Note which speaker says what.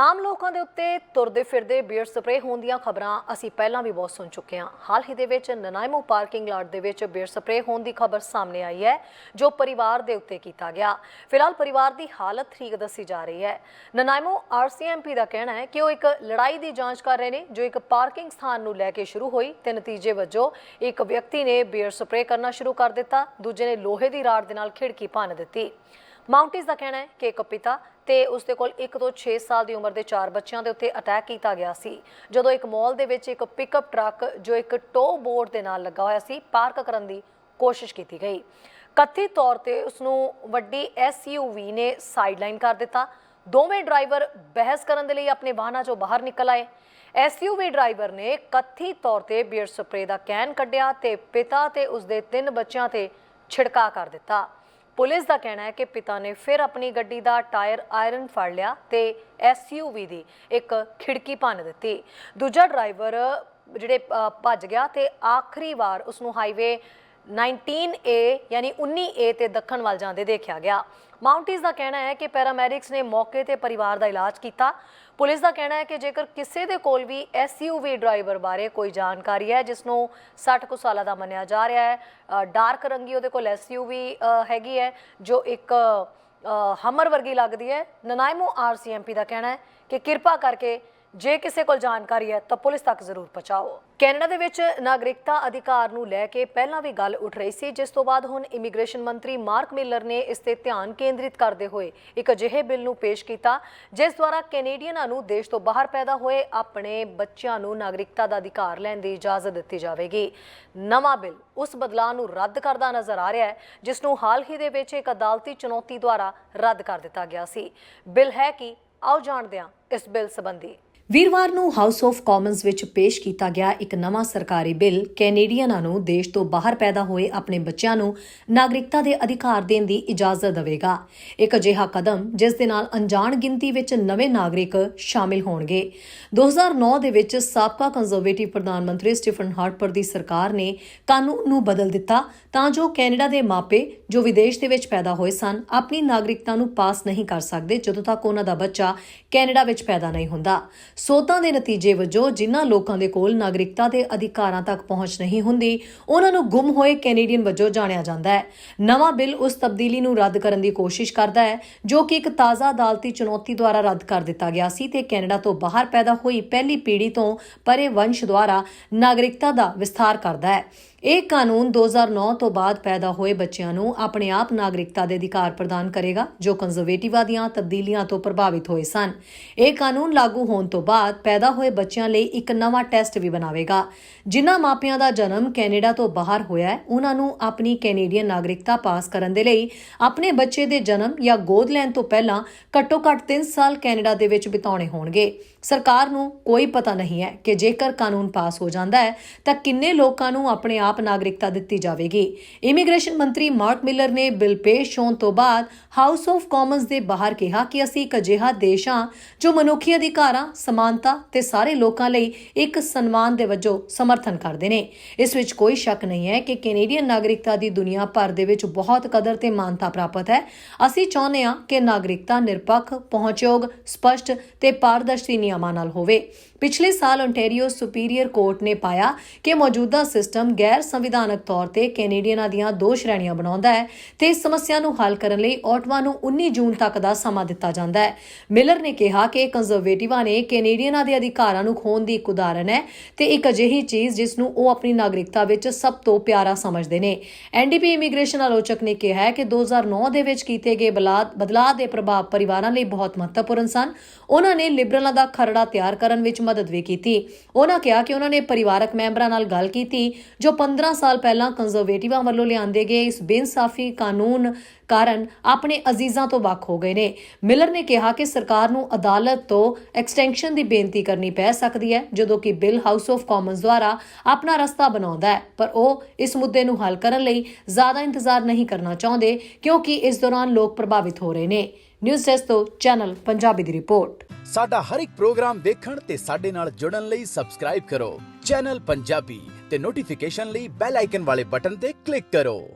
Speaker 1: ਆਮ ਲੋਕਾਂ ਦੇ ਉੱਤੇ ਤੁਰਦੇ ਫਿਰਦੇ ਬੀਅਰ ਸਪਰੇਅ ਹੋਣ ਦੀਆਂ ਖਬਰਾਂ ਅਸੀਂ ਪਹਿਲਾਂ ਵੀ ਬਹੁਤ ਸੁਣ ਚੁੱਕੇ ਹਾਂ। ਹਾਲ ਹੀ ਦੇ ਵਿੱਚ ਨਨਾਇਮੋ ਪਾਰਕਿੰਗ ਲਾਟ ਦੇ ਵਿੱਚ ਬੀਅਰ ਸਪਰੇਅ ਹੋਣ ਦੀ ਖਬਰ ਸਾਹਮਣੇ ਆਈ ਹੈ, ਜੋ ਪਰਿਵਾਰ ਦੇ ਉੱਤੇ ਕੀਤਾ ਗਿਆ। ਫਿਲਹਾਲ ਪਰਿਵਾਰ ਦੀ ਹਾਲਤ ਠੀਕ ਦੱਸੀ ਜਾ ਰਹੀ ਹੈ। ਨਨਾਇਮੋ ਆਰਸੀਐਮਪੀ ਦਾ ਕਹਿਣਾ ਹੈ ਕਿ ਉਹ ਇੱਕ ਲੜਾਈ ਦੀ ਜਾਂਚ ਕਰ ਰਹੇ ਨੇ, ਜੋ ਇੱਕ ਪਾਰਕਿੰਗ ਸਥਾਨ ਨੂੰ ਲੈ ਕੇ ਸ਼ੁਰੂ ਹੋਈ ਤੇ ਨਤੀਜੇ ਵਜੋਂ ਇੱਕ ਵਿਅਕਤੀ ਨੇ ਬੀਅਰ ਸਪਰੇਅ ਕਰਨਾ ਸ਼ੁਰੂ ਕਰ ਦਿੱਤਾ, ਦੂਜੇ ਨੇ ਲੋਹੇ ਦੀ ਰਾਡ ਦੇ ਨਾਲ ਖਿੜਕੀ ਭੰਨ ਦਿੱਤੀ। ਮਾਊਂਟੀਜ਼ ਦਾ ਕਹਿਣਾ ਹੈ ਕਿ ਇੱਕ ਪਿਤਾ ਤੇ ਉਸ ਦੇ ਕੋਲ 1 ਤੋਂ 6 ਸਾਲ ਦੀ ਉਮਰ ਦੇ ਚਾਰ ਬੱਚਿਆਂ ਦੇ ਉੱਤੇ ਅਟੈਕ ਕੀਤਾ ਗਿਆ ਸੀ। ਜਦੋਂ ਇੱਕ ਮਾਲ ਦੇ ਵਿੱਚ ਇੱਕ ਪਿਕਅਪ ਟਰੱਕ, ਜੋ ਇੱਕ ਟੋ ਬੋਰਡ ਦੇ ਨਾਲ ਲੱਗਾ ਹੋਇਆ ਸੀ, ਪਾਰਕ ਕਰਨ ਦੀ ਕੋਸ਼ਿਸ਼ ਕੀਤੀ ਗਈ। ਕਥਿਤ ਤੌਰ ਤੇ ਉਸ ਨੂੰ ਵੱਡੀ ਐਸਯੂਵੀ ਨੇ ਸਾਈਡਲਾਈਨ ਕਰ ਦਿੱਤਾ। ਦੋਵੇਂ ਡਰਾਈਵਰ ਬਹਿਸ ਕਰਨ ਦੇ ਲਈ ਆਪਣੇ ਵਾਹਨਾਂ 'ਚੋਂ ਬਾਹਰ ਨਿਕਲ ਆਏ। ਐਸਯੂਵੀ ਡਰਾਈਵਰ ਨੇ ਕਥਿਤ ਤੌਰ ਤੇ ਬੀਅਰ ਸਪਰੇ ਦਾ ਕੈਨ ਕੱਢਿਆ ਤੇ ਪਿਤਾ ਤੇ ਉਸ ਦੇ ਤਿੰਨ ਬੱਚਿਆਂ ਤੇ ਛਿੜਕਾ ਕਰ ਦਿੱਤਾ। ਪੁਲਿਸ ਦਾ ਕਹਿਣਾ ਹੈ ਕਿ ਪਿਤਾ ਨੇ ਫਿਰ ਆਪਣੀ ਗੱਡੀ ਦਾ ਟਾਇਰ ਆਇਰਨ ਫੜ ਲਿਆ ਤੇ ਐਸਯੂਵੀ ਦੀ ਇੱਕ ਖਿੜਕੀ ਭੰਨ ਦਿੱਤੀ। ਦੂਜਾ ਡਰਾਈਵਰ ਜਿਹੜੇ ਭੱਜ ਗਿਆ ਤੇ ਆਖਰੀ ਵਾਰ ਉਸ ਨੂੰ ਹਾਈਵੇ 19A ਯਾਨੀ 19A ਤੇ ਦੱਖਣ ਵੱਲ ਜਾਂਦੇ ਦੇਖਿਆ ਗਿਆ। ਮਾਊਂਟੀਜ਼ ਦਾ ਕਹਿਣਾ ਹੈ ਕਿ ਪੈਰਾਮੈਡਿਕਸ ਨੇ ਮੌਕੇ ਤੇ ਪਰਿਵਾਰ ਦਾ ਇਲਾਜ ਕੀਤਾ। ਪੁਲਿਸ ਦਾ ਕਹਿਣਾ ਹੈ ਕਿ ਜੇਕਰ ਕਿਸੇ ਦੇ ਕੋਲ ਵੀ ਐਸਯੂਵੀ ਡਰਾਈਵਰ ਬਾਰੇ ਕੋਈ ਜਾਣਕਾਰੀ ਹੈ, ਜਿਸ ਨੂੰ 60 ਕੁ ਸਾਲਾਂ ਦਾ ਮੰਨਿਆ ਜਾ ਰਿਹਾ ਹੈ ਡਾਰਕ ਰੰਗੀ ਉਹਦੇ ਕੋਲ ਐਸਯੂਵੀ ਹੈਗੀ ਹੈ, ਜੋ ਇੱਕ ਹਮਰ ਵਰਗੀ ਲੱਗਦੀ ਹੈ, ਨਨਾਇਮੋ ਆਰਸੀਐਮਪੀ ਦਾ ਕਹਿਣਾ ਹੈ ਕਿ ਕਿਰਪਾ ਕਰਕੇ ਜੇ ਕਿਸੇ ਕੋਲ ਜਾਣਕਾਰੀ ਹੈ ਤਾਂ ਪੁਲਿਸ ਤੱਕ ਜ਼ਰੂਰ ਪਹੁੰਚਾਓ। ਕੈਨੇਡਾ ਦੇ ਵਿੱਚ ਨਾਗਰਿਕਤਾ ਅਧਿਕਾਰ ਨੂੰ ਲੈ ਕੇ ਪਹਿਲਾਂ ਵੀ ਗੱਲ ਉੱਠ ਰਹੀ ਸੀ, ਜਿਸ ਤੋਂ ਬਾਅਦ ਹੁਣ ਇਮੀਗ੍ਰੇਸ਼ਨ ਮੰਤਰੀ ਮਾਰਕ ਮਿਲਰ ਨੇ ਇਸ ਤੇ ਧਿਆਨ ਕੇਂਦਰਿਤ ਕਰਦੇ ਹੋਏ ਇੱਕ ਅਜਿਹੇ ਬਿੱਲ ਨੂੰ ਪੇਸ਼ ਕੀਤਾ, ਜਿਸ ਦੁਆਰਾ ਕੈਨੇਡੀਅਨਾਂ ਨੂੰ ਦੇਸ਼ ਤੋਂ ਬਾਹਰ ਪੈਦਾ ਹੋਏ ਆਪਣੇ ਬੱਚਿਆਂ ਨੂੰ ਨਾਗਰਿਕਤਾ ਦਾ ਅਧਿਕਾਰ ਲੈਣ ਦੀ ਇਜਾਜ਼ਤ ਦਿੱਤੀ ਜਾਵੇਗੀ। ਨਵਾਂ ਬਿੱਲ ਉਸ ਬਦਲਾਅ ਨੂੰ ਰੱਦ ਕਰਦਾ ਨਜ਼ਰ ਆ ਰਿਹਾ ਹੈ, ਜਿਸ ਨੂੰ ਹਾਲ ਹੀ ਦੇ ਵਿੱਚ ਇੱਕ ਅਦਾਲਤੀ ਚੁਣੌਤੀ ਦੁਆਰਾ ਰੱਦ ਕਰ ਦਿੱਤਾ ਗਿਆ ਸੀ। ਬਿੱਲ ਹੈ ਕਿ, ਆਓ ਜਾਣਦੇ ਹਾਂ ਇਸ ਬਿੱਲ ਸੰਬੰਧੀ। ਵੀਰਵਾਰ ਨੂੰ ਹਾਊਸ ਆਫ ਕਾਮਨਸ ਵਿੱਚ ਪੇਸ਼ ਕੀਤਾ ਗਿਆ ਇੱਕ ਨਵਾਂ ਸਰਕਾਰੀ ਬਿੱਲ ਕੈਨੇਡੀਅਨਾਂ ਨੂੰ ਦੇਸ਼ ਤੋਂ ਬਾਹਰ ਪੈਦਾ ਹੋਏ ਆਪਣੇ ਬੱਚਿਆਂ ਨੂੰ ਨਾਗਰਿਕਤਾ ਦੇ ਅਧਿਕਾਰ ਦੇਣ ਦੀ ਇਜਾਜ਼ਤ ਦੇਵੇਗਾ। ਇੱਕ ਅਜਿਹਾ ਕਦਮ ਜਿਸ ਦੇ ਨਾਲ ਅਣਜਾਣ ਗਿਣਤੀ ਵਿੱਚ ਨਵੇਂ ਨਾਗਰਿਕ ਸ਼ਾਮਿਲ ਹੋਣਗੇ। 2009 ਦੇ ਵਿੱਚ ਸਾਬਕਾ ਕੰਜ਼ਰਵੇਟਿਵ ਪ੍ਰਧਾਨ ਮੰਤਰੀ ਸਟੀਫਨ ਹਾਰਪਰ ਦੀ ਸਰਕਾਰ ਨੇ ਕਾਨੂੰਨ ਨੂੰ ਬਦਲ ਦਿੱਤਾ ਤਾਂ ਜੋ ਕੈਨੇਡਾ ਦੇ ਮਾਪੇ ਜੋ ਵਿਦੇਸ਼ ਦੇ ਵਿੱਚ ਪੈਦਾ ਹੋਏ ਸਨ, ਆਪਣੀ ਨਾਗਰਿਕਤਾ ਨੂੰ ਪਾਸ ਨਹੀਂ ਕਰ ਸਕਦੇ ਜਦੋਂ ਤੱਕ ਉਹਨਾਂ ਦਾ ਬੱਚਾ ਕੈਨੇਡਾ ਵਿੱਚ ਪੈਦਾ ਨਹੀਂ ਹੁੰਦਾ। ਸੋਧਾਂ ਦੇ ਨਤੀਜੇ ਵਜੋਂ ਜਿਨ੍ਹਾਂ ਲੋਕਾਂ ਦੇ ਕੋਲ ਨਾਗਰਿਕਤਾ ਦੇ ਅਧਿਕਾਰਾਂ ਤੱਕ ਪਹੁੰਚ ਨਹੀਂ ਹੁੰਦੀ, ਉਹਨਾਂ ਨੂੰ ਗੁੰਮ ਹੋਏ ਕੈਨੇਡੀਅਨ ਵਜੋਂ ਜਾਣਿਆ ਜਾਂਦਾ ਹੈ। ਨਵਾਂ ਬਿੱਲ ਉਸ ਤਬਦੀਲੀ ਨੂੰ ਰੱਦ ਕਰਨ ਦੀ ਕੋਸ਼ਿਸ਼ ਕਰਦਾ ਹੈ, ਜੋ ਕਿ ਇੱਕ ਤਾਜ਼ਾ ਅਦਾਲਤੀ ਚੁਣੌਤੀ ਦੁਆਰਾ ਰੱਦ ਕਰ ਦਿੱਤਾ ਗਿਆ ਸੀ ਤੇ ਕੈਨੇਡਾ ਤੋਂ ਬਾਹਰ ਪੈਦਾ ਹੋਈ ਪਹਿਲੀ ਪੀੜ੍ਹੀ ਤੋਂ ਪਰੇ ਵੰਸ਼ ਦੁਆਰਾ ਨਾਗਰਿਕਤਾ ਦਾ ਵਿਸਥਾਰ ਕਰਦਾ ਹੈ। ਇਹ ਕਾਨੂੰਨ 2009 ਤੋਂ ਬਾਅਦ ਪੈਦਾ ਹੋਏ ਬੱਚਿਆਂ ਨੂੰ ਆਪਣੇ ਆਪ ਨਾਗਰਿਕਤਾ ਦੇ ਅਧਿਕਾਰ ਪ੍ਰਦਾਨ ਕਰੇਗਾ, ਜੋ ਕੰਜ਼ਰਵੇਟਿਵਾਂ ਦੀਆਂ ਤਬਦੀਲੀਆਂ ਤੋਂ ਪ੍ਰਭਾਵਿਤ ਹੋਏ ਸਨ। ਇਹ ਕਾਨੂੰਨ ਲਾਗੂ ਹੋਣ ਤੋਂ ਬਾਅਦ ਪੈਦਾ ਹੋਏ ਬੱਚਿਆਂ ਲਈ ਇੱਕ ਨਵਾਂ ਟੈਸਟ ਵੀ ਬਣਾਵੇਗਾ, ਜਿਨ੍ਹਾਂ ਮਾਪਿਆਂ ਦਾ ਜਨਮ ਕੈਨੇਡਾ ਤੋਂ ਬਾਹਰ ਹੋਇਆ ਹੈ। ਉਹਨਾਂ ਨੂੰ ਆਪਣੀ ਕੈਨੇਡੀਅਨ ਨਾਗਰਿਕਤਾ ਪਾਸ ਕਰਨ ਦੇ ਲਈ ਆਪਣੇ ਬੱਚੇ ਦੇ ਜਨਮ ਜਾਂ ਗੋਦ ਲੈਣ ਤੋਂ ਪਹਿਲਾਂ ਘੱਟੋ-ਘੱਟ 3 ਸਾਲ ਕੈਨੇਡਾ ਦੇ ਵਿੱਚ ਬਿਤਾਉਣੇ ਹੋਣਗੇ। ਸਰਕਾਰ ਨੂੰ ਕੋਈ ਪਤਾ ਨਹੀਂ ਹੈ ਕਿ ਜੇਕਰ ਕਾਨੂੰਨ ਪਾਸ ਹੋ ਜਾਂਦਾ ਹੈ, ਤਾਂ ਕਿੰਨੇ ਲੋਕਾਂ ਨੂੰ ਆਪਣੇ ਆਪ ਨਾਗਰਿਕਤਾ ਦਿੱਤੀ ਜਾਵੇਗੀ। ਇਮੀਗ੍ਰੇਸ਼ਨ ਮੰਤਰੀ ਮਾਰਕ ਮਿਲਰ ਨੇ ਬਿੱਲ ਪੇਸ਼ ਹੋਣ ਤੋਂ ਬਾਅਦ ਹਾਊਸ ਆਫ ਕਾਮਨਸ ਦੇ ਬਾਹਰ ਕਿਹਾ ਕਿ ਅਸੀਂ ਇੱਕ ਅਜਿਹਾ ਦੇਸ਼ ਹਾਂ ਜੋ ਮਨੁੱਖੀ ਅਧਿਕਾਰਾਂ, ਸਮਾਨਤਾ ਤੇ ਸਾਰੇ ਲੋਕਾਂ ਲਈ ਇੱਕ ਸਨਮਾਨ ਦੇ ਵਜੋਂ ਸਮਰਥਨ ਕਰਦੇ ਨੇ। ਇਸ ਵਿੱਚ ਕੋਈ ਸ਼ੱਕ ਨਹੀਂ ਹੈ ਕਿ ਕੈਨੇਡੀਅਨ ਨਾਗਰਿਕਤਾ ਦੀ ਦੁਨੀਆ ਭਰ ਦੇ ਵਿੱਚ ਬਹੁਤ ਕਦਰ ਤੇ ਮਾਨਤਾ ਪ੍ਰਾਪਤ ਹੈ। ਅਸੀਂ ਚਾਹੁੰਦੇ ਹਾਂ ਕਿ ਨਾਗਰਿਕਤਾ ਨਿਰਪੱਖ, ਪਹੁੰਚਯੋਗ, ਸਪਸ਼ਟ ਤੇ ਪਾਰਦਰਸ਼ੀ ਨਿਯਮਾਂ ਨਾਲ ਹੋਵੇ। ਪਿਛਲੇ ਸਾਲ ਓਨਟਾਰੀਓ ਸੁਪੀਰੀਅਰ ਕੋਰਟ ਨੇ ਪਾਇਆ ਕਿ ਮੌਜੂਦਾ ਸਿਸਟਮ ਗੈਰ ਸੰਵਿਧਾਨਕ ਤੌਰ ਤੇ ਕੈਨੇਡੀਅਨਾਂ ਦੀਆਂ ਦੋ ਸ਼੍ਰੇਣੀਆਂ ਬਣਾਉਂਦਾ ਹੈ। ਤੇ ਇਸ ਸਮੱਸਿਆ ਨੂੰ ਹੱਲ ਕਰਨ ਲਈ ਆਟਵਾ ਨੂੰ 19 ਜੂਨ ਤੱਕ ਦਾ ਸਮਾਂ ਦਿੱਤਾ ਜਾਂਦਾ ਹੈ। ਮਿਲਰ ਨੇ ਕਿਹਾ ਕਿ ਕੰਜ਼ਰਵੇਟਿਵਾਂ ਨੇ ਕੈਨੇਡੀਅਨਾਂ ਦੇ ਅਧਿਕਾਰਾਂ ਨੂੰ ਖੋਣ ਦੀ ਇੱਕ ਉਦਾਹਰਣ ਹੈ ਤੇ ਇੱਕ ਅਜਿਹੀ ਚੀਜ਼ ਜਿਸ ਨੂੰ ਉਹ ਆਪਣੀ ਨਾਗਰਿਕਤਾ ਵਿੱਚ ਸਭ ਤੋਂ ਪਿਆਰਾ ਸਮਝਦੇ ਨੇ। ਐਨਡੀਪੀ ਇਮੀਗ੍ਰੇਸ਼ਨ ਆਲੋਚਕ ਨੇ ਕਿਹਾ ਹੈ ਕਿ 2009 ਦੇ ਵਿੱਚ ਕੀਤੇ ਗਏ ਬਲਾ- ਬਦਲਾਅ ਦੇ ਪ੍ਰਭਾਵ ਪਰਿਵਾਰਾਂ ਲਈ ਬਹੁਤ ਮਹੱਤਵਪੂਰਨ ਸਨ। ਉਹਨਾਂ ਨੇ ਲਿਬਰਲਾਂ ਦਾ ਖਰੜਾ ਤਿਆਰ ਕਰਨ ਵਿੱਚ ਮਦਦ ਵੀ ਕੀਤੀ। ਉਹਨਾਂ ਕਿਹਾ ਕਿ ਉਹਨਾਂ ਨੇ ਪਰਿਵਾਰਕ ਮੈਂਬਰਾਂ ਨਾਲ ਗੱਲ ਕੀਤੀ ਜੋ 15 ਸਾਲ ਪਹਿਲਾਂ ਕੰਜ਼ਰਵੇਟਿਵਾਂ ਵੱਲੋਂ ਲਿਆਂਦੇ ਗਏ ਇਸ ਬੇਇਨਸਾਫੀ ਕਾਨੂੰਨ ਕਾਰਨ ਆਪਣੇ ਅਜ਼ੀਜ਼ਾਂ ਤੋਂ ਵੱਖ ਹੋ ਗਏ ਨੇ। ਮਿਲਰ ਨੇ ਕਿਹਾ ਕਿ ਸਰਕਾਰ ਨੂੰ ਅਦਾਲਤ ਤੋਂ ਐਕਸਟੈਂਸ਼ਨ ਦੀ ਬੇਨਤੀ ਕਰਨੀ ਪੈ ਸਕਦੀ ਹੈ, ਜਦੋਂ ਕਿ ਬਿੱਲ ਹਾਊਸ ਆਫ ਕਾਮਨਸ ਦੁਆਰਾ ਆਪਣਾ ਰਸਤਾ ਬਣਾਉਂਦਾ ਹੈ। ਪਰ ਉਹ ਇਸ ਮੁੱਦੇ ਨੂੰ ਹੱਲ ਕਰਨ ਲਈ ਜ਼ਿਆਦਾ ਇੰਤਜ਼ਾਰ ਨਹੀਂ ਕਰਨਾ ਚਾਹੁੰਦੇ, ਕਿਉਂਕਿ ਇਸ ਦੌਰਾਨ ਲੋਕ ਪ੍ਰਭਾਵਿਤ ਹੋ ਰਹੇ ਨੇ। ਨਿਊਜ਼ ਡੈਸਕ ਤੋਂ ਚੈਨਲ ਪੰਜਾਬੀ ਦੀ ਰਿਪੋਰਟ।
Speaker 2: ਸਾਡਾ ਹਰ ਇੱਕ ਪ੍ਰੋਗਰਾਮ ਦੇਖਣ ਤੇ ਸਾਡੇ ਨਾਲ ਜੁੜਨ ਲਈ ਸਬਸਕ੍ਰਾਈਬ ਕਰੋ। ਚੈਨਲ ਪੰਜਾਬੀ ਤੇ ਨੋਟੀਫਿਕੇਸ਼ਨ ਲਈ ਬੈਲ ਆਈਕਨ ਵਾਲੇ ਬਟਨ ਤੇ ਕਲਿੱਕ ਕਰੋ।